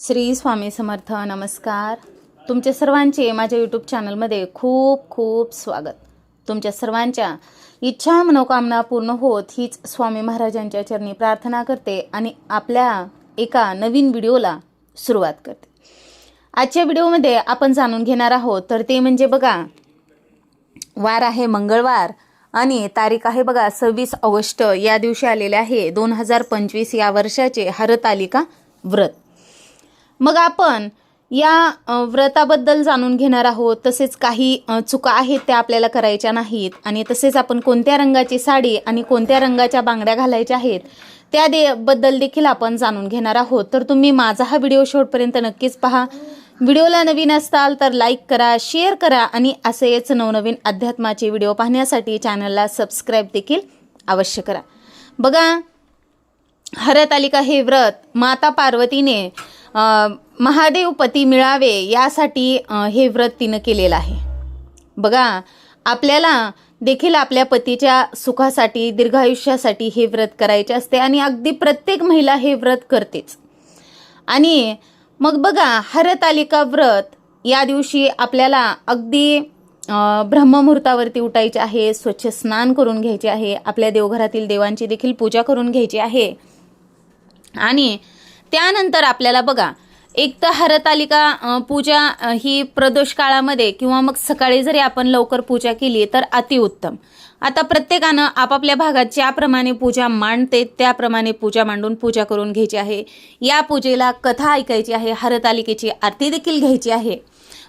श्री स्वामी समर्थ नमस्कार. तुमच्या सर्वांचे माझ्या यूट्यूब चॅनलमध्ये खूप खूप स्वागत. तुमच्या सर्वांच्या इच्छा मनोकामना पूर्ण होत हीच स्वामी महाराजांच्या चरणी प्रार्थना करते आणि आपल्या एका नवीन व्हिडिओला सुरुवात करते. आजच्या व्हिडिओमध्ये आपण जाणून घेणार आहोत तर ते म्हणजे बघा वार आहे मंगळवार आणि तारीख आहे बघा सव्वीस ऑगस्ट या दिवशी आलेले आहे दोन हजार पंचवीस या वर्षाचे हरतालिका व्रत. मग आपण या व्रताबद्दल जाणून घेणार आहोत. तसेच काही चुका आहेत त्या आपल्याला करायच्या नाहीत. आणि तसेच आपण कोणत्या रंगाची साडी आणि कोणत्या रंगाच्या बांगड्या घालायच्या आहेत त्या दे बद्दल देखील आपण जाणून घेणार आहोत. तर तुम्ही माझा हा व्हिडिओ शेवटपर्यंत नक्कीच पहा. व्हिडिओला नवीन असताल तर लाईक करा शेअर करा आणि असेच नवनवीन अध्यात्माचे व्हिडिओ पाहण्यासाठी चॅनलला सबस्क्राईब देखील अवश्य करा. बघा हरतालिका हे व्रत माता पार्वतीने महादेव पती मिळावे यासाठी हे व्रत तिनं केलेलं आहे. बघा आपल्याला देखील आपल्या पतीच्या सुखासाठी दीर्घायुष्यासाठी हे व्रत करायचे असते आणि अगदी प्रत्येक महिला हे व्रत करतेच. आणि मग बघा हरतालिका व्रत या दिवशी आपल्याला अगदी ब्रह्ममुहूर्तावरती उठायचे आहे स्वच्छ स्नान करून घ्यायचे आहे आपल्या देवघरातील देवांची देखील पूजा करून घ्यायची आहे. आणि त्यानंतर आपल्याला बघा एक तर हरतालिका पूजा ही प्रदोष काळामध्ये किंवा मग सकाळी जरी आपण लवकर पूजा केली तर अतिउत्तम आता प्रत्येकानं आपापल्या भागात ज्याप्रमाणे पूजा मांडते त्याप्रमाणे पूजा मांडून पूजा करून घ्यायची आहे. या पूजेला कथा ऐकायची आहे हरतालिकेची आरती देखील घ्यायची आहे.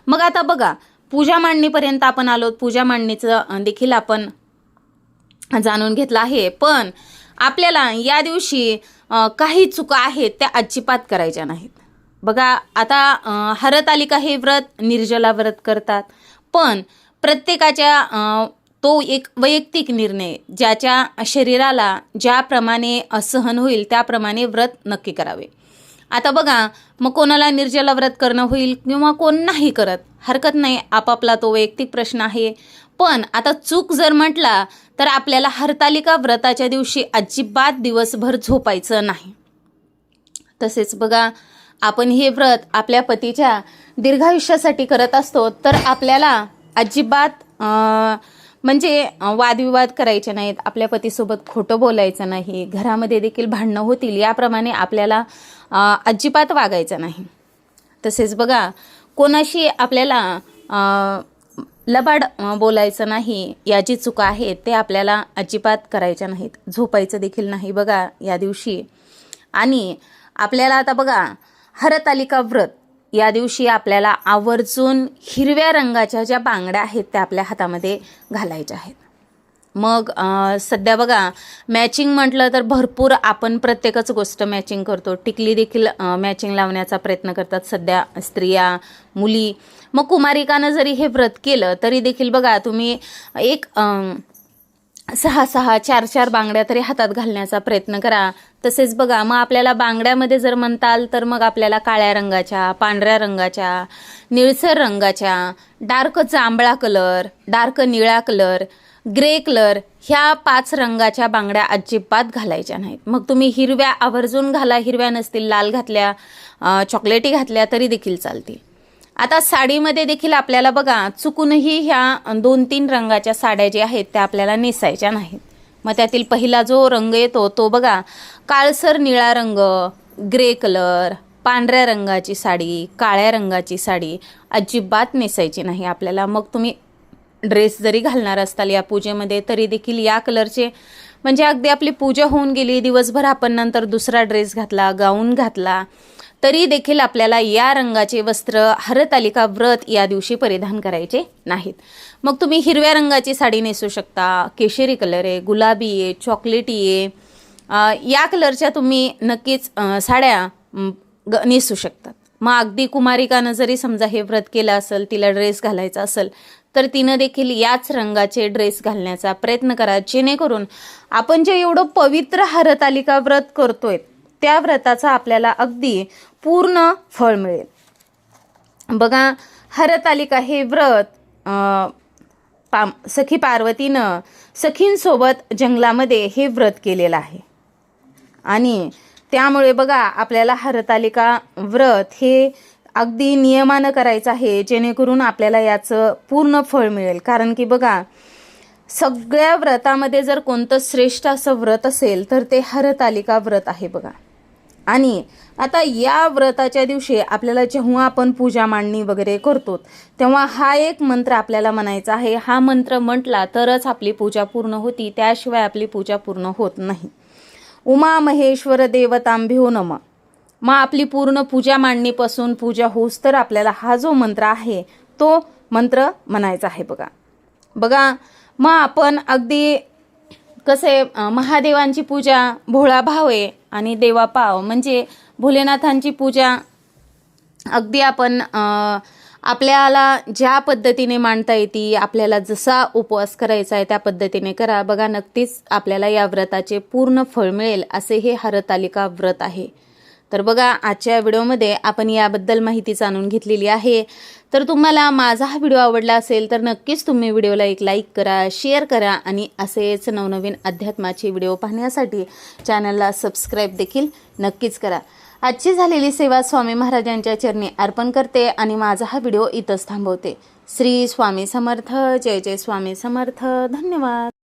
मग आता बघा पूजा मांडणीपर्यंत आपण आलो पूजा मांडणीचं देखील आपण जाणून घेतलं आहे. पण आपल्याला या दिवशी काही चुका आहेत त्या अजिबात करायच्या नाहीत. बघा आता हरतालिका हे व्रत निर्जला व्रत करतात. पण प्रत्येकाच्या तो एक वैयक्तिक निर्णय ज्याच्या शरीराला ज्याप्रमाणे सहन होईल त्याप्रमाणे व्रत नक्की करावे. आता बघा मग कोणाला निर्जला व्रत करणं होईल किंवा कोण नाही करत? हरकत नाही आपापला तो वैयक्तिक प्रश्न आहे. पण आता चूक जर म्हटला तर आपल्याला हरतालिका व्रताच्या दिवशी अजिबात दिवसभर झोपायचं नाही. तसेच बघा आपण हे व्रत आपल्या पतीच्या दीर्घायुष्यासाठी करत असतो तर आपल्याला अजिबात म्हणजे वादविवाद करायचे नाहीत. आपल्या पतीसोबत खोटं बोलायचं नाही. घरामध्ये देखील भांडणं होतील याप्रमाणे आपल्याला अजिबात वागायचं नाही. तसेच बघा कोणाशी आपल्याला लबाड बोलायचं नाही या जी चुका आहेत ते आपल्याला अजिबात करायच्या नाहीत. झोपायचं देखील नाही बघा या दिवशी. आणि आपल्याला आता बघा हरतालिका व्रत या दिवशी आपल्याला आवर्जून हिरव्या रंगाच्या ज्या बांगड्या आहेत त्या आपल्या हातामध्ये घालायच्या आहेत. मग सध्या बघा मॅचिंग म्हटलं तर भरपूर आपण प्रत्येकच गोष्ट मॅचिंग करतो. टिकली देखील मॅचिंग लावण्याचा प्रयत्न करतात सध्या स्त्रिया मुली. मग कुमारिकानं जरी हे व्रत केलं तरी देखील बघा तुम्ही एक आ, सहा सहा चार चार बांगड्या तरी हातात घालण्याचा प्रयत्न करा. तसेच बघा मग आपल्याला बांगड्यामध्ये जर म्हणताल तर मग आपल्याला काळ्या रंगाच्या पांढऱ्या रंगाच्या निळसर रंगाच्या डार्क जांभळा कलर डार्क निळा कलर ग्रे कलर ह्या पाच रंगाच्या बांगड्या अजिबात घालायच्या नाहीत. मग तुम्ही हिरव्या आवर्जून घाला हिरव्या नसतील लाल घातल्या चॉकलेटी घातल्या तरी देखील चालतील. आता साडीमध्ये देखील आपल्याला बघा चुकूनही ह्या दोन तीन रंगाच्या साड्या ज्या आहेत त्या आपल्याला नेसायच्या नाहीत. मग त्यातील पहिला जो रंग येतो तो बघा काळसर निळा रंग ग्रे कलर पांढऱ्या रंगाची साडी काळ्या रंगाची साडी अजिबात नेसायची नाही आपल्याला. मग तुम्ही ड्रेस जरी घालणार असताल या पूजेमध्ये तरी देखील या कलरचे म्हणजे अगदी आपली पूजा होऊन गेली दिवसभर आपण नंतर दुसरा ड्रेस घातला गाऊन घातला तरी देखील आपल्याला या रंगाचे वस्त्र हरतालिका व्रत या दिवशी परिधान करायचे नाहीत. मग तुम्ही हिरव्या रंगाची साडी नेसू शकता केशरी कलर आहे गुलाबी आहे चॉकलेटी आहे. या कलरच्या तुम्ही नक्कीच साड्या ग- नेसू शकतात. मग अगदी कुमारिकानं जरी समजा हे व्रत केलं असेल तिला ड्रेस घालायचा असेल तर तिनं देखील याच रंगाचे ड्रेस घालण्याचा प्रयत्न करा जेणेकरून आपण जे एवढं पवित्र हरतालिका व्रत करतोय त्या व्रताचा आपल्याला अगदी पूर्ण फळ मिळेल. बघा हरतालिका हे व्रत पा सखी पार्वतीनं सखींसोबत जंगलामध्ये हे व्रत केलेलं आहे. आणि त्यामुळे बघा आपल्याला हरतालिका व्रत हे अगदी नियमानं करायचं आहे जेणेकरून आपल्याला याचं पूर्ण फळ मिळेल. कारण की बघा सगळ्या व्रतामध्ये जर कोणतं श्रेष्ठ असं व्रत असेल तर ते हरतालिका व्रत आहे बघा. आणि आता या व्रताच्या दिवशी आपल्याला जेव्हा आपण पूजा मांडणी वगैरे करतो तेव्हा हा एक मंत्र आपल्याला म्हणायचा आहे. हा मंत्र म्हटला तरच आपली पूजा पूर्ण होती त्याशिवाय आपली पूजा पूर्ण होत नाही. उमा महेश्वर देवतांभ्यो नम. मग आपली पूर्ण पूजा मांडणीपासून पूजा होऊस तर आपल्याला हा जो मंत्र आहे तो मंत्र म्हणायचा आहे बघा. बघा मग आपण अगदी कसे महादेवांची पूजा भोळा भावे आणि देवा पाव म्हणजे भोलेनाथांची पूजा अगदी आपण आपल्याला ज्या पद्धतीने मांडता येते आपल्याला जसा उपवास करायचा आहे त्या पद्धतीने करा. बघा नक्कीच आपल्याला या व्रताचे पूर्ण फळ मिळेल असे हे हरतालिका व्रत आहे. तर बघा आजच्या व्हिडिओमध्ये आपण याबद्दल माहिती जाणून घेतलेली आहे. तर तुम्हाला माझा हा व्हिडिओ आवडला असेल तर नक्कीच तुम्ही व्हिडिओला एक लाईक करा शेअर करा आणि असेच नवनवीन अध्यात्माचे व्हिडिओ पाहण्यासाठी चॅनलला सबस्क्राईब देखील नक्कीच करा. आजची झालेली सेवा स्वामी महाराजांच्या चरणी अर्पण करते आणि माझा हा व्हिडिओ इथंच थांबवते. श्री स्वामी समर्थ जय जय स्वामी समर्थ. धन्यवाद.